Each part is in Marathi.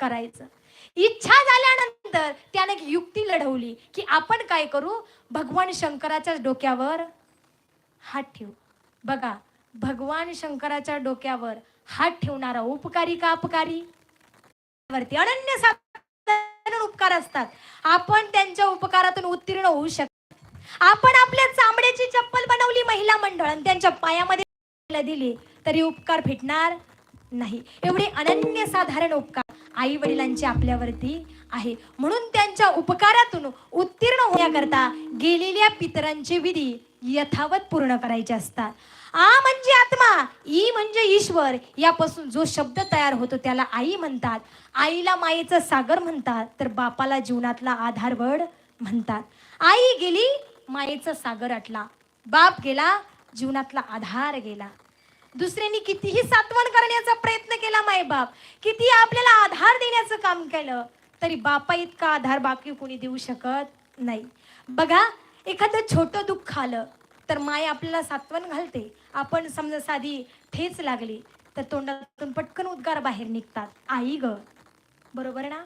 करायचं. इच्छा झाल्यानंतर त्याने एक युक्ती लढवली की आपण काय करू? भगवान शंकराच्या डोक्यावर हात ठेवू. बघा भगवान शंकराच्या डोक्यावर हात ठेवणारा उपकारी का अपकारी? वरती अनन्य साधारण उपकार असतात. आपण त्यांच्या उपकारातून उत्तीर्ण होऊ शकतो आपण आपल्या चामड्याची चप्पल बनवली महिला मंडळ आणि त्यांच्या पायामध्ये दिली तरी उपकार फिटणार नाही. एवढे अनन्य साधारण उपकार आई वडिलांची आपल्यावरती आहे. म्हणून त्यांच्या उपकारातून उत्तीर्ण होण्याकरता गेलेल्या पितरांची विधी यथावत पूर्ण करायचे असतात. आ म्हणजे आत्मा ई म्हणजे ईश्वर. यापासून जो शब्द तयार होतो त्याला आई म्हणतात. आईला मायेचं सागर म्हणतात तर बापाला जीवनातला आधारवड म्हणतात. आई गेली मायेचा सागर आटला बाप गेला जीवनातला आधार गेला. दुसऱ्यांनी कितीही सातवण करण्याचा प्रयत्न केला मायबाप किती आपल्याला आधार देण्याचं काम केलं तरी बापा इतका आधार बाकी कोणी देऊ शकत नाही. बघा एखादं छोटं दुःख आलं तर माय आपल्याला सात्वन घालते. आपण समजा साधी ठेच लागली तर तोंडातून पटकन उद्गार बाहेर निघतात. आई ग. बरोबर ना?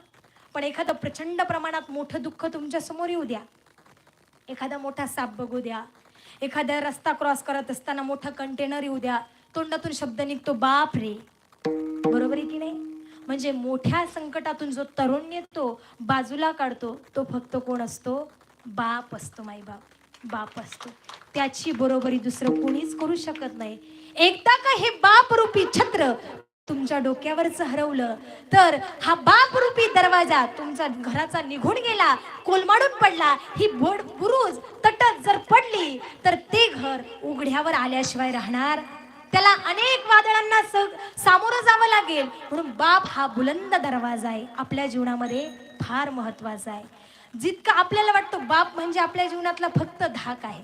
पण एखादं प्रचंड प्रमाणात मोठं दुःख तुमच्यासमोर येऊ द्या. एखादा मोठा साप बघू द्या. एखादा रस्ता क्रॉस करत असताना मोठं कंटेनर येऊ द्या. तोंडातून शब्द निघतो बाप रे. बरोबर आहे की नाही? म्हणजे मोठ्या संकटातून जो तरुण येतो बाजूला काढतो तो फक्त कोण असतो? बाप असतो माई बाप. बाप असतो. त्याची बरोबरी दुसरं कोणीच करू शकत नाही. एकदा का हे बाप रूपी छत्र तुमच्या डोक्यावरच हरवलं तर हा बाप रूपी दरवाजा तुमचा घराचा निघून गेला कोलमाडून पडला ही बोड बुरुज तटत जर पडली तर ते घर उघड्यावर आल्याशिवाय राहणार? त्याला अनेक वादळांना स- सामोरं जावं लागेल. म्हणून बाप हा बुलंद दरवाजा आहे. आपल्या जीवनामध्ये फार महत्त्वाचा आहे. जितका आपल्याला वाटतं बाप म्हणजे आपल्या जीवनातला फक्त धाक आहे.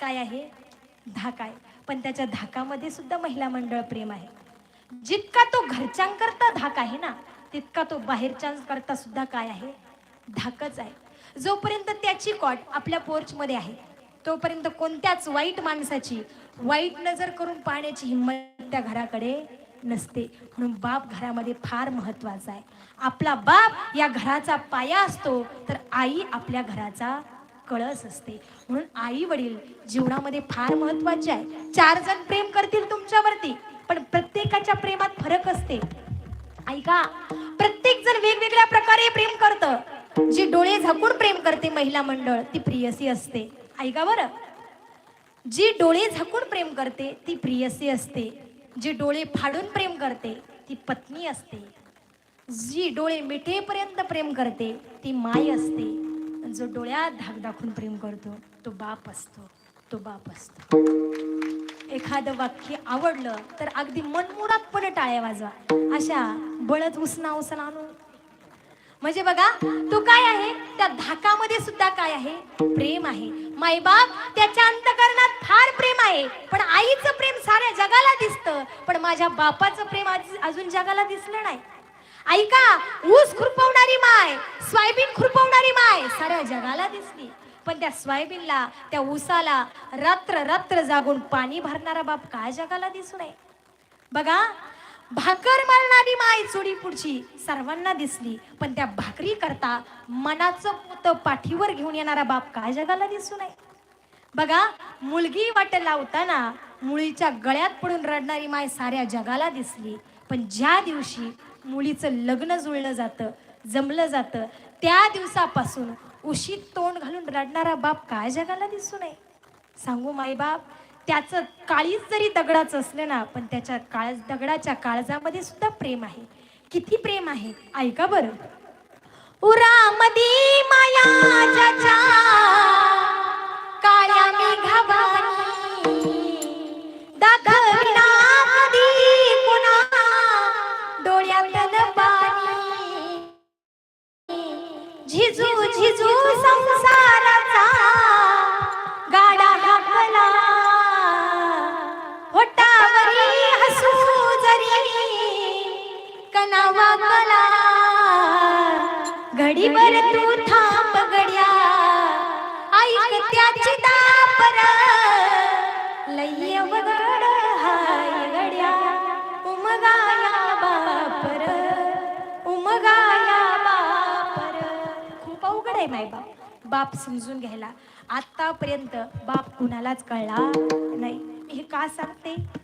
काय आहे? धाक आहे. पण त्याच्या धाकामध्ये सुद्धा महिला मंडळ प्रेम आहे. जितका तो घरच्यांकरता धाक आहे ना तितका तो बाहेरच्यांकरता सुद्धा काय आहे? धाकच आहे. जोपर्यंत त्याची कॉट आपल्या पोर्चमध्ये आहे तोपर्यंत कोणत्याच वाईट माणसाची वाईट नजर करून पाहण्याची हिंमत त्या घराकडे नसते. म्हणून बाप घरामध्ये फार महत्त्वाचा आहे. आपला बाप या घराचा पाया असतो तर आई आपल्या घराचा कळस असते. म्हणून आई वडील जीवनामध्ये फार महत्त्वाचे आहे. चार जण प्रेम करतील तुमच्यावरती पण प्रत्येकाच्या प्रेमात फरक असते. ऐका प्रत्येक जण वेगवेगळ्या प्रकारे प्रेम करतं. जी डोळे झाकून प्रेम करते महिला मंडळ ती प्रियसी असते. ऐका बरं. जी डोळे झाकून प्रेम करते ती प्रियसी असते. जी डोळे फाडून प्रेम करते ती पत्नी असते. जी डोळे मिठेपर्यंत प्रेम करते ती माय असते. जो डोळ्यात धाक दाखवून प्रेम करतो तो बाप असतो तो बाप असतो. एखादं वाक्य आवडलं तर अगदी मनमुरातपणे टाळ्या वाजवा. अशा बळत उसना उसना आणू म्हणजे बघा तो काय आहे? त्या धाकामध्ये सुद्धा काय आहे? प्रेम आहे. मायबाप त्याच्या अंतकरणात फार प्रेम आहे. पण आईचं प्रेम साऱ्या जगाला दिसतं. पण माझ्या बापाचं प्रेम अजून जगाला दिसलं नाही. ऐका ऊस खुरपवणारी माय सोयाबीन खुरपवणारी माय साऱ्या जगाला दिसली. पण त्या सोयाबीनला त्या ऊसाला रात्र रात्र जागून पाणी भरणारा बाप काय जगाला दिसू नये? बघा भाकर मळणारी माय चुडी पुढची सर्वांना दिसली. पण त्या भाकरी करता मनाचं पुत पाठीवर घेऊन येणारा बाप काय जगाला दिसू नये? बघा मुलगी वाट लावताना मुलीच्या गळ्यात पडून रडणारी माय साऱ्या जगाला दिसली. पण ज्या दिवशी मुलीचं लग्न जुळलं जातं जमलं जातं त्या दिवसापासून उशीत तोंड घालून रडणारा बाप काय जगाला दिसू नये? सांगू माईबाप त्याचं काळीच जरी दगडाचं असलं ना पण त्याच्या काळ दगडाच्या काळजामध्ये सुद्धा प्रेम आहे. किती प्रेम आहे? ऐका बरं. उरामदी माया ज्याच्या काळ्या झिजू झिजू संसाराचा घडीभर तू थांब गड्या. ऐक त्याची तापर लय वगड हाय गड्या. उमगाया बापर. उमगाया बापर. खूप अवघड आहे माय बाप. बाप समजून घ्यायला. आतापर्यंत बाप कुणालाच कळला नाही. हे का सांगते?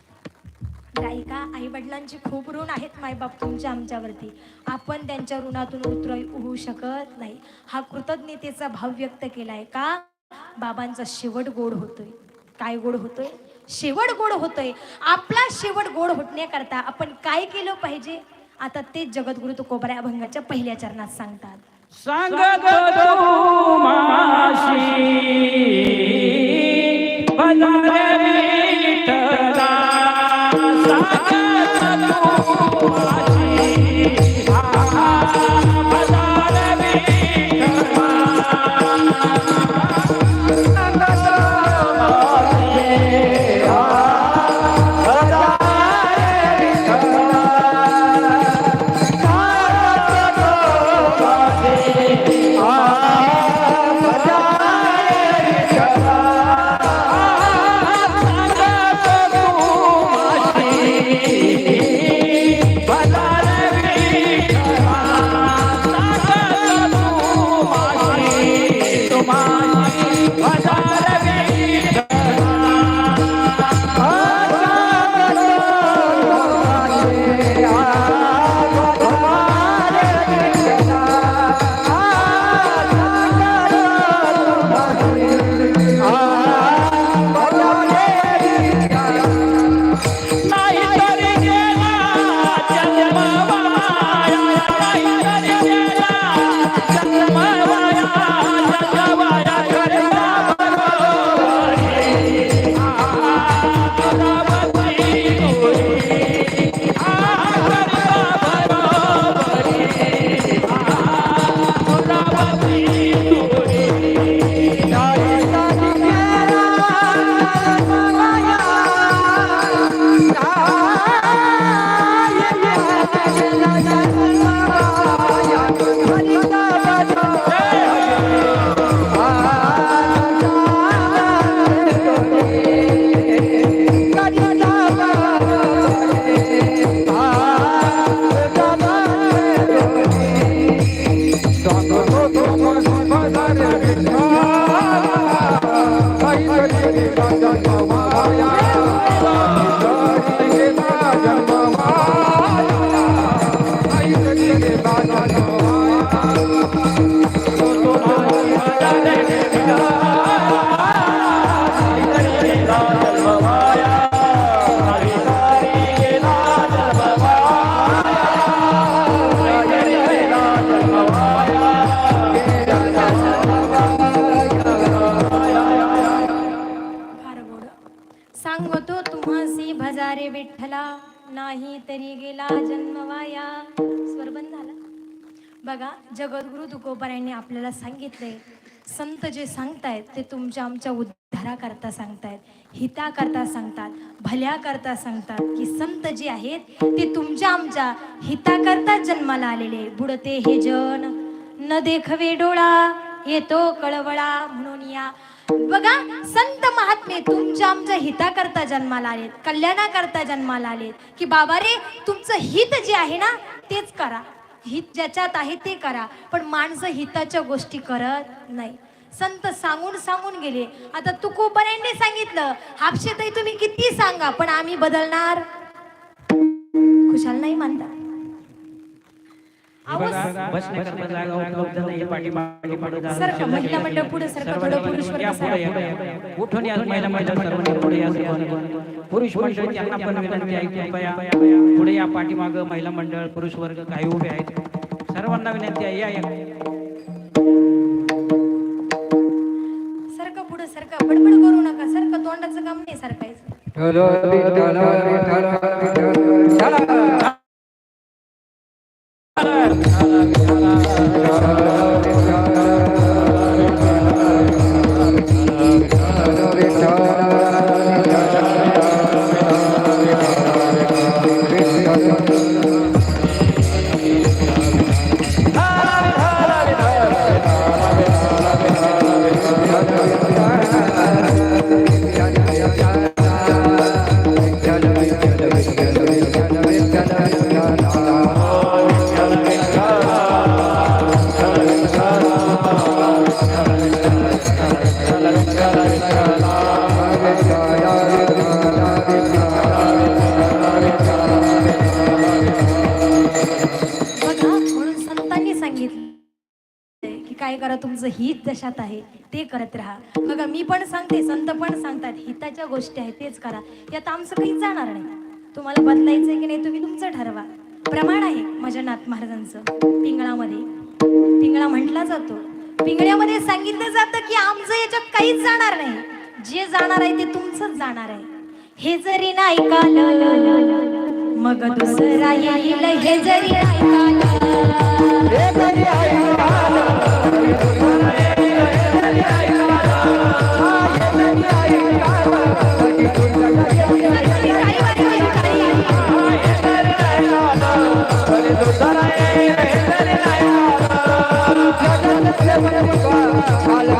गायिका आई वडिलांची खूप ऋण आहेत मायबाप तुमच्या आमच्यावरती. आपण त्यांच्या ऋणातून उतर होऊ शकत नाही. हा कृतज्ञतेचा भाव व्यक्त केलाय का? बाबांचा शेवट गोड होतोय. काय गोड होतोय? शेवट गोड होतोय. आपला शेवट गोड होण्याकरता आपण काय केलं पाहिजे? आता तेच जगद्गुरु तुकोबऱ्या अभंगाच्या पहिल्या चरणात सांगतात. बघा जगद्गुरु तुकोबारायांनी आपल्याला सांगितले संत जे सांगतायत ते तुमच्या आमच्या उद्धाराकरता सांगतायत हिताकरता सांगतात भल्याकरता सांगतात की संत जे आहेत ते तुमच्या आमच्या हिताकरता जन्माला आलेले बुडते हे जन न देखवे डोळा येतो कळवळा म्हणून या. बघा संत महात्मे तुमच्या आमच्या हिताकरता जन्माला आलेत कल्याणाकरता जन्माला आलेत की बाबा रे तुमचं हित जे आहे ना तेच करा. हित ज्याच्यात आहे ते करा पण माणसं हिताच्या गोष्टी करत नाही. संत सांगून सांगून गेले. आता तुकोबऱ्यांनी सांगितलं हापशेतही तुम्ही किती सांगा पण आम्ही बदलणार. खुशाल नाही मानता. पुरुष पुढे या, सरका. या, या. उठून या महिला मंडळ सर्वांनी पुढे या सर्वांनी. पुरुष मंडळ त्यांना पण विनंती आहे कृपया पुढे या पाठीमाग महिला मंडळ पुरुष वर्ग काही उभे आहेत. सर्वांना विनंती आहे या या. सरका पुढे सरका बडबड करू नका. सरका तोंडाचं काम नाही सरकायचं Thank ते करत राहा. बघा मी पण सांगते संत पण सांगतात हिताच्या गोष्टी आहेत तेच करा. यात आमचं काही जाणार नाही. तुम्हाला बदलायचंय की नाही तुम्ही तुमचं ठरवा. प्रमाण आहे माझ्या नाथ महाराजांचं. पिंगळामध्ये. पिंगळा म्हटला जातो. पिंगळ्यामध्ये सांगितलं जातं की आमचं याच्यात काहीच जाणार नाही. जे जाणार आहे ते तुमचंच जाणार आहे. हे जरी नाही काल मग दुसरा येईल हे जरी नाही काल बघा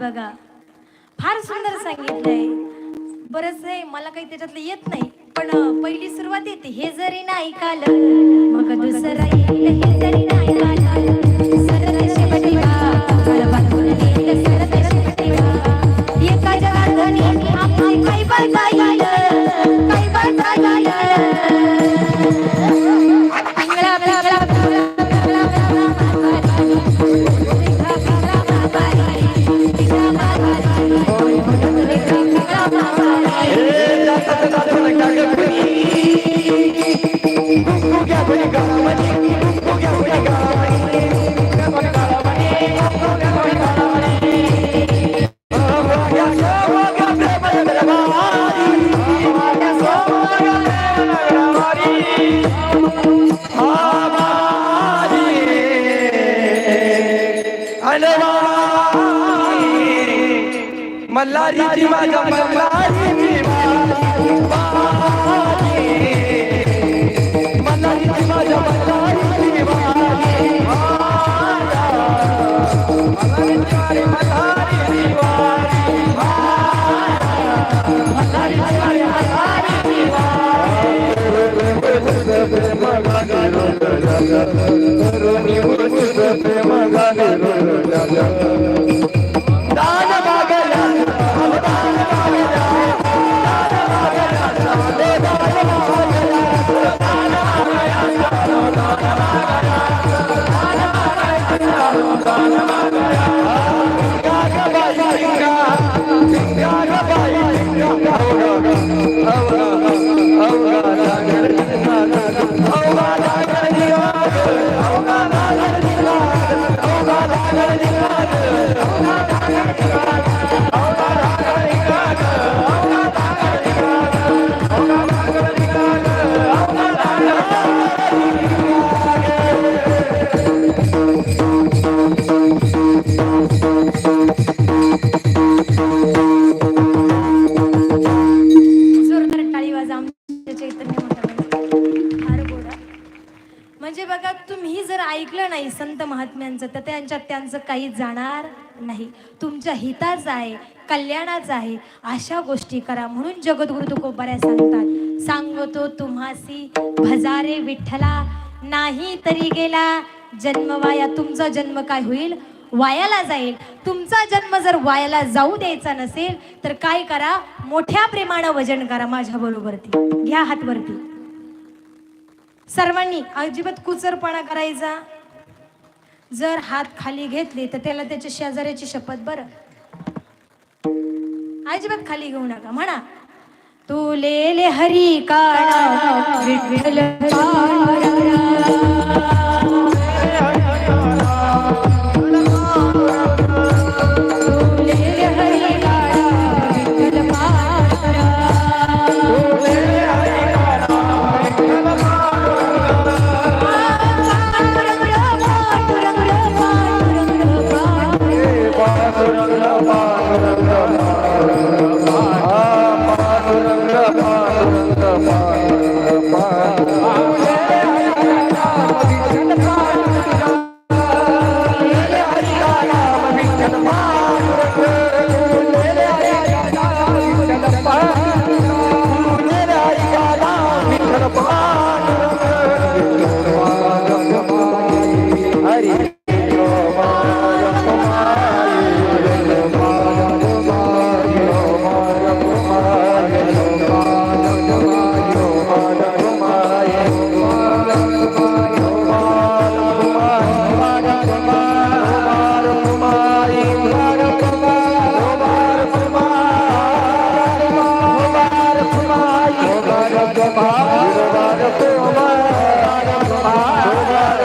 बघा. फार सुंदर सांगितलंय. बरंच आहे मला काही त्याच्यातलं येत नाही पण पहिली सुरुवात येते हे जरी नाही काल मग दुसरं येईल हे जरी नाही काल ¡Gracias! जाणार नाही. तुमच्या हिताचं आहे कल्याणाचं आहे. अशा गोष्टी करा म्हणून जगद्गुरु तुकोबाऱ्या सांगतात. सांगतो तुम्हासी भजारे विठ्ठला नाही तरी गेला जन्म वाया तुमचा जन्म काय होईल? वायाला जाईल. तुमचा जन्म जर वायाला जाऊ द्यायचा नसेल तर काय करा? मोठ्या प्रेमानं वजन करा माझ्या बरोबरती. घ्या हातवरती. सर्वांनी अजिबात कुचरपणा करायचा. जर हात खाली घेतली तर त्याला त्याच्या शेजाऱ्याची शपथ बरं. अजिबात खाली घेऊ नका म्हणा. तू लेले हरी काळा विठ्ठल Mustafa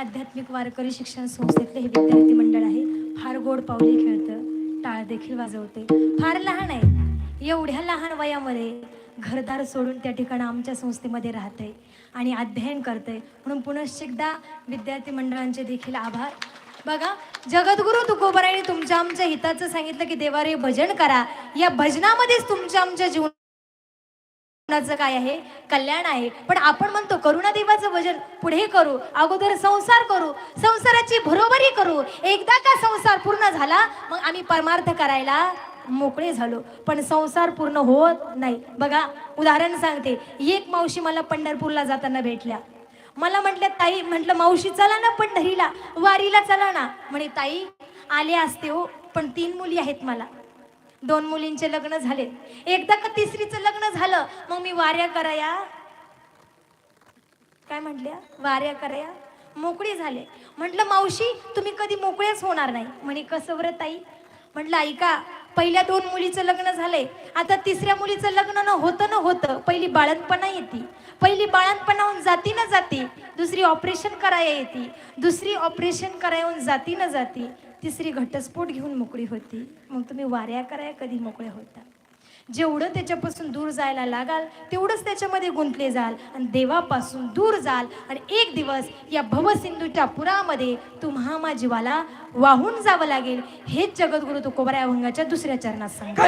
आध्यात्मिक वारकरी शिक्षण संस्थेतले हे विद्यार्थी मंडळ आहे. फार गोड पावली खेळतं. टाळ देखील वाजवते. फार लहान आहे. एवढ्या लहान वयामध्ये घरदार सोडून त्या ठिकाणी आमच्या संस्थेमध्ये राहते आणि अध्ययन करते म्हणून पुनश्च एकदा विद्यार्थी मंडळांचे देखील आभार. बघा जगद्गुरु तुकोबराने तुमच्या आमच्या हिताचं सांगितलं की देवारे भजन करा. या भजनामध्येच तुमच्या आमच्या जीवन जीवनाचं काय आहे? कल्याण आहे. पण आपण म्हणतो करुणा देवाचं भजन पुढे करू अगोदर संसार करू संसाराची बरोबरी करू. एकदा का संसार पूर्ण झाला मग आम्ही परमार्थ करायला मोकळे झालो. पण संसार पूर्ण होत नाही. बघा उदाहरण सांगते. एक मावशी मला पंढरपूरला जाताना भेटल्या. मला म्हटलं ताई म्हटलं मावशी चला ना पंढरीला. वारीला चला ना. म्हणे ताई आले असते हो पण तीन मुली आहेत मला. दोन मुलींचे लग्न झालेत. एकदा का तिसरीचं लग्न झालं मग मी वाऱ्या कराया. काय म्हटल्या? वाऱ्या कराया. मोकळी झाले. म्हटलं मावशी तुम्ही कधी मोकळेच होणार नाही. म्हणे कसं बरं ताई? म्हटलं ऐका पहिल्या दोन मुलीचं लग्न झालंय. आता तिसऱ्या मुलीचं लग्न न होतं न होतं पहिली बाळणपणा येते. पहिली बाळणपणाहून जाती ना जाती. दुसरी ऑपरेशन कराया येते. दुसरी ऑपरेशन करायहून जाती न जाती. तिसरी घटस्फोट घेऊन मोकळी होती. मग तुम्ही वाऱ्या कराया कधी मोकळे होता? जेवढं त्याच्यापासून दूर जायला लागाल तेवढंच त्याच्यामध्ये गुंतले जाल आणि देवापासून दूर जाल आणि एक दिवस या भवसिंधूच्या पुरामध्ये तुम्हा जीवाला वाहून जावं लागेल. हेच जगद्गुरु तुकोबरा अभंगाच्या दुसऱ्या चरणात सांगा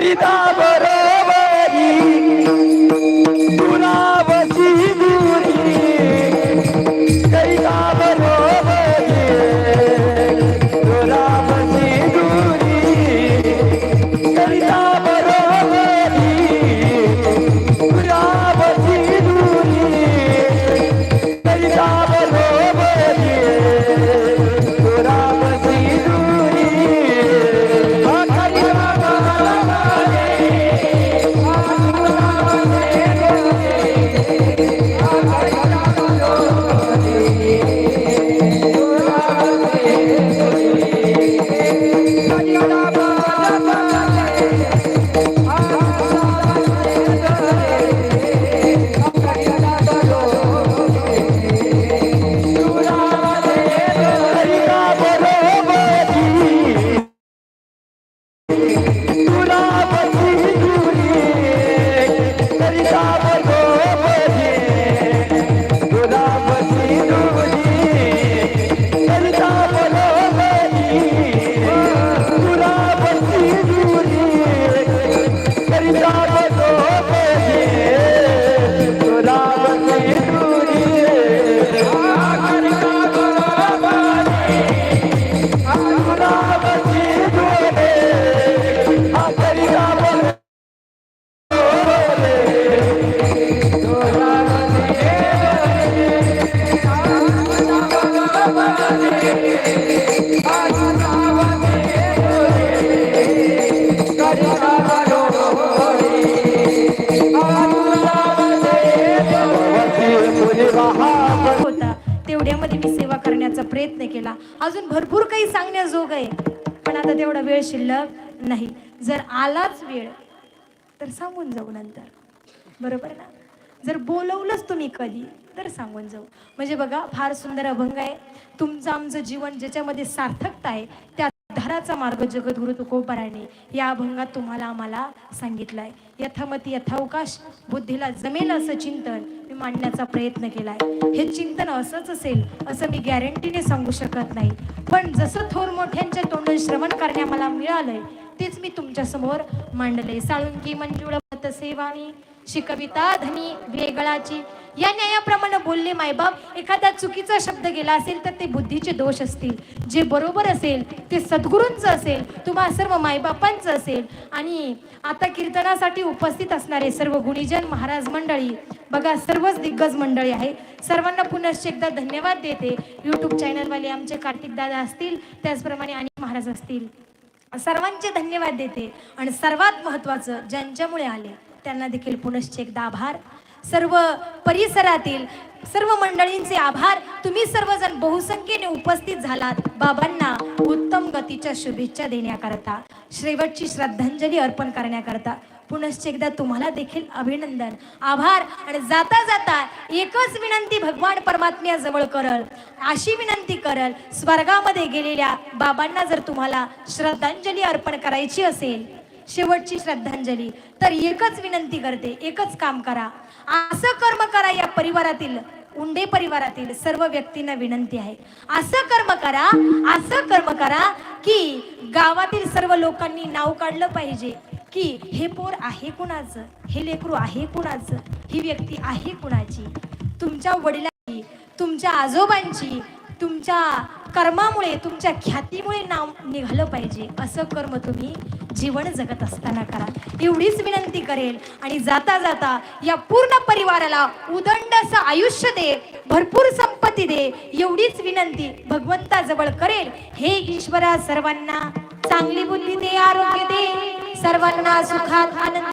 बरोबर ना? जर बोलवलंच तुम्ही कधी तर सांगून जाऊ. म्हणजे बघा फार सुंदर अभंग आहे. तुमचं आमचं जीवन ज्याच्यामध्ये सार्थकता आहे त्या धाराचा मार्ग जगद्गुरु तुकोबाराने या अभंगात तुम्हाला आम्हाला सांगितलंय. यथामती यथावकाश बुद्धीला जमेल असं चिंतन मी मांडण्याचा प्रयत्न केलाय. हे चिंतन असंच असेल असं मी गॅरंटीने सांगू शकत नाही. पण जसं थोर मोठ्यांच्या तोंडून श्रवण करण्या मला मिळालंय तेच मी तुमच्यासमोर मांडले साळुंकी मंजुळ संत सेवानी. शिकविता धनी वेगळाची. या न्यायाप्रमाणे बोलले मायबाप एखादा चुकीचा शब्द गेला असेल तर ते बुद्धीचे दोष असतील. जे बरोबर असेल ते सद्गुरूंचं असेल तुम्हा सर्व मायबापांचं असेल. आणि आता कीर्तनासाठी उपस्थित असणारे सर्व गुणीजन महाराज मंडळी बघा सर्वच दिग्गज मंडळी आहे सर्वांना पुनश्च एकदा धन्यवाद देते. यूट्यूब चॅनलवाले आमचे कार्तिक दादा असतील त्याचप्रमाणे आणि महाराज असतील. सर्वांचे धन्यवाद देते. आणि सर्वात महत्त्वाचं ज्यांच्यामुळे आले त्यांना देखील पुनश्च एकदा आभार. सर्व परिसरातील सर्व मंडळींचे आभार. तुम्ही सर्वजण बहुसंख्येने उपस्थित झालात. बाबांना उत्तम गतीच्या शुभेच्छा देण्याकरता शेवटची श्रद्धांजली अर्पण करण्याकरता. पुनश्च एकदा तुम्हाला देखील अभिनंदन आभार. आणि जाता जाता एकच विनंती भगवान परमात्म्या जवळ करल. अशी विनंती करल स्वर्गामध्ये गेलेल्या बाबांना जर तुम्हाला श्रद्धांजली अर्पण करायची असेल शेवटची श्रद्धांजली तर एकच विनंती करते एकच काम करा. असं कर्म करा या परिवारातील उंडे परिवारातील सर्व व्यक्तींना विनंती आहे. असं कर्म करा असं कर्म करा की गावातील सर्व लोकांनी नाव काढलं पाहिजे की हे पोर आहे कुणाचं हे लेकरू आहे कुणाचं ही व्यक्ती आहे कुणाची? तुमच्या वडिलांची तुमच्या आजोबांची तुमच्या कर्मामुळे तुमच्या ख्यातीमुळे नाव निघालं पाहिजे. असं कर्म तुम्ही जीवन जगत असताना करा. एवढीच विनंती करेल. आणि जाता जाता या पूर्ण परिवाराला उदंड असं आयुष्य दे भरपूर संपत्ती दे एवढीच विनंती भगवंताजवळ करेल. हे ईश्वरा सर्वांना चांगली बुद्धी दे आरोग्य दे. सर्वांना सुखात आनंद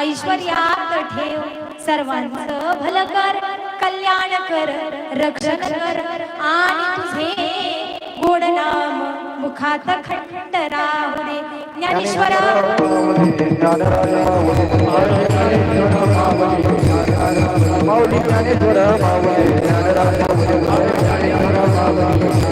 ऐश्वर्यात ठेव. सर्वांचं भलं कर कल्याण कर रक्षण कर. आणि तुझे गोड नाम मुखात खंड राहू दे ज्ञानेश्वरा. माऊली ज्ञानेश्वर माऊली ज्ञानराज माऊली.